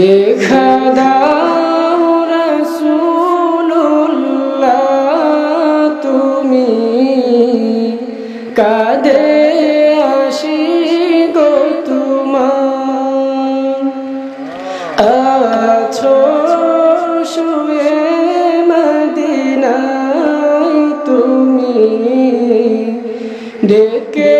দেখা দাও রাসূলুল্লাহ তুমি কাদে আসি গো তোমার। আছো শুয়ে মদিনায় তুমি ডেকে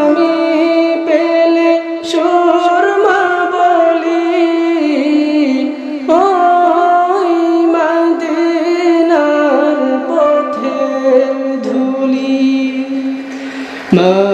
আমি পেলে শর্মা বলি ওই মদিনার পথে ধুলি। মাখতাম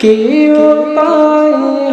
কেউ পায়